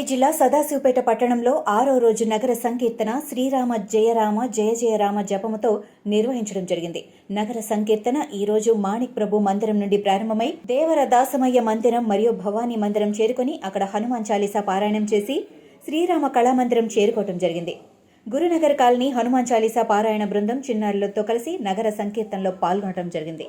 సంగారెడ్డి జిల్లా సదాశివపేట పట్టణంలో ఆరో రోజు నగర సంకీర్తన శ్రీరామ జయరామ జయ జయరామ జపముతో నిర్వహించడం జరిగింది. నగర సంకీర్తన ఈ రోజు మాణిక్ ప్రభు మందిరం నుండి ప్రారంభమై దేవర దాసమయ్య మందిరం మరియు భవానీ మందిరం చేరుకొని అక్కడ హనుమాన్ చాలీసా పారాయణం చేసి శ్రీరామ కళామందిరం చేరుకోవటం జరిగింది. గురునగర్ కాలనీ హనుమాన్ చాలీసా పారాయణ బృందం చిన్నారులతో కలిసి నగర సంకీర్తనలో పాల్గొనడం జరిగింది.